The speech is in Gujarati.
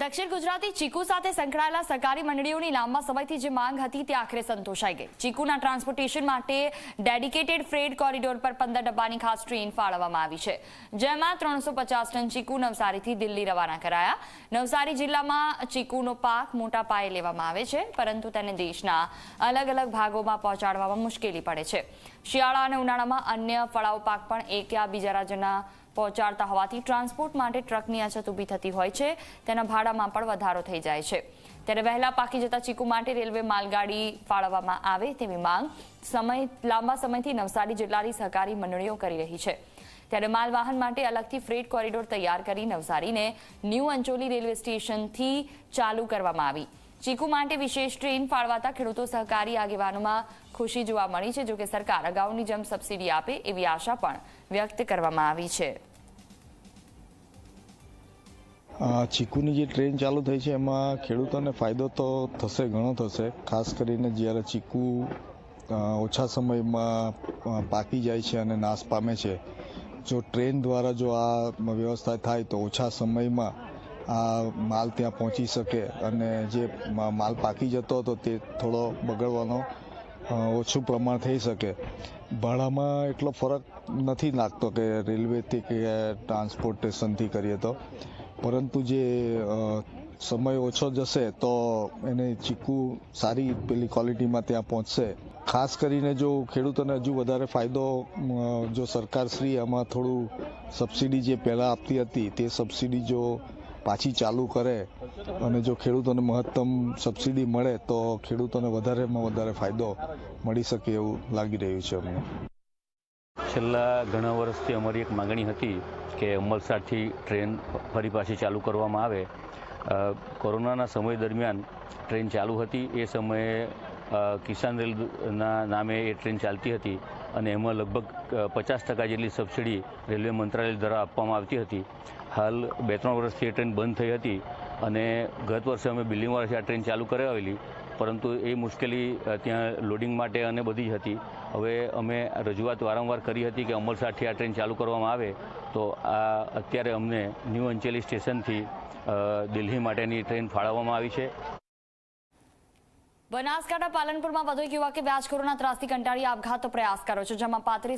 દક્ષિણ ગુજરાતી ચીકુ સાથે સંકળાયેલા સહકારી મંડળીઓની લાંબા સમયથી જે માંગ હતી તે આખરે સંતોષાઈ ગઈ. ચીકુના ટ્રાન્સપોર્ટેશન માટે ડેડિકેટેડ ફ્રેડ કોરિડોર પર પંદર ડબ્બાની ખાસ ટ્રેન ફાળવવામાં આવી છે. જેમાં ત્રણસો ટન ચીકુ નવસારીથી દિલ્હી રવાના કરાયા. નવસારી જિલ્લામાં ચીકુનો પાક મોટા પાયે લેવામાં આવે છે, પરંતુ તેને દેશના અલગ અલગ ભાગોમાં પહોંચાડવામાં મુશ્કેલી પડે છે. શિયાળા અને ઉનાળામાં અન્ય ફળાઉ પાક પણ એક યા બીજા રાજ્યના પહોંચાડતા હોવાથી ટ્રાન્સપોર્ટ માટે ટ્રકની અછત ઊભી થતી હોય છે. તેના ભાડામાં પણ વધારો થઈ જાય છે. ત્યારે વહેલા પાકી જતા ચીકુ માટે રેલવે માલગાડી ફાળવવામાં આવે તેવી માંગ સમય, લાંબા સમયથી નવસારી જિલ્લાની સહકારી મંડળીઓ કરી રહી છે. ત્યારે માલવાહન માટે અલગથી ફ્રેટ કોરિડોર તૈયાર કરી નવસારીને ન્યૂ અંચોલી રેલવે સ્ટેશનથી ચાલુ કરવામાં આવી. ચીકુ માટે વિશેષ ટ્રેન ફાળવાતા ખેડૂતો સહકારી આગેવાનોમાં ખુશી જોવા મળી છે, જોકે સરકાર અગાઉની જેમ સબસિડી આપે એવી આશા પણ વ્યક્ત કરવામાં આવી છે. ચીકુની જે ટ્રેન ચાલુ થઈ છે, એમાં ખેડૂતોને ફાયદો તો થશે, ઘણો થશે. ખાસ કરીને જ્યારે ચીકુ ઓછા સમયમાં પાકી જાય છે અને નાશ પામે છે. જો ટ્રેન દ્વારા જો આ વ્યવસ્થા થાય, તો ઓછા સમયમાં આ માલ ત્યાં પહોંચી શકે અને જે માલ પાકી જતો હતો, તે થોડો બગડવાનો ઓછું પ્રમાણ થઈ શકે. ભાડામાં એટલો ફરક નથી લાગતો કે રેલવેથી કે ટ્રાન્સપોર્ટેશનથી કરીએ તો. પરંતુ જે સમય ઓછો જશે તો એને ચીકુ સારી પેલી ક્વોલિટીમાં ત્યાં પહોંચશે. ખાસ કરીને જો ખેડૂતોને હજુ વધારે ફાયદો જો સરકારશ્રી આમાં થોડું સબસિડી જે પહેલાં આપતી હતી તે સબસિડી જો પાછી ચાલુ કરે અને જો ખેડૂતોને મહત્તમ સબસિડી મળે તો ખેડૂતોને વધારેમાં વધારે ફાયદો મળી શકે એવું લાગી રહ્યું છે અમને. છેલ્લા ઘણા વર્ષથી અમારી એક માગણી હતી કે અમલસાડથી ટ્રેન ફરી પાછી ચાલુ કરવામાં આવે. કોરોનાના સમય દરમિયાન ટ્રેન ચાલુ હતી. એ સમયે કિસાન રેલના નામે એ ટ્રેન ચાલતી હતી અને એમાં લગભગ પચાસ ટકા જેટલી સબસિડી રેલવે મંત્રાલય દ્વારા આપવામાં આવતી હતી. હાલ બે ત્રણ વર્ષથી એ ટ્રેન બંધ થઈ હતી અને ગત વર્ષે અમે બિલ્ડિંગવાળાથી આ ટ્રેન ચાલુ કરાવેલી. પરંતુ એ મુશ્કેલી ત્યાં લોડિંગ માટે અને બધી જ હતી. હવે અમે રજૂઆત વારંવાર કરી હતી કે અમલસાડથી આ ટ્રેન ચાલુ કરવામાં આવે, તો આ અત્યારે અમને ન્યૂ અંચેલી સ્ટેશનથી દિલ્હી માટેની ટ્રેન ફાળવવામાં આવી છે. બનાસકાંઠા પાલનપુરમાં વધુ એક યુવકે વ્યાજખોરોના ત્રાસથી કંટાળી આપઘાતનો પ્રયાસ કર્યો છે, જેમાં પાંત્રીસ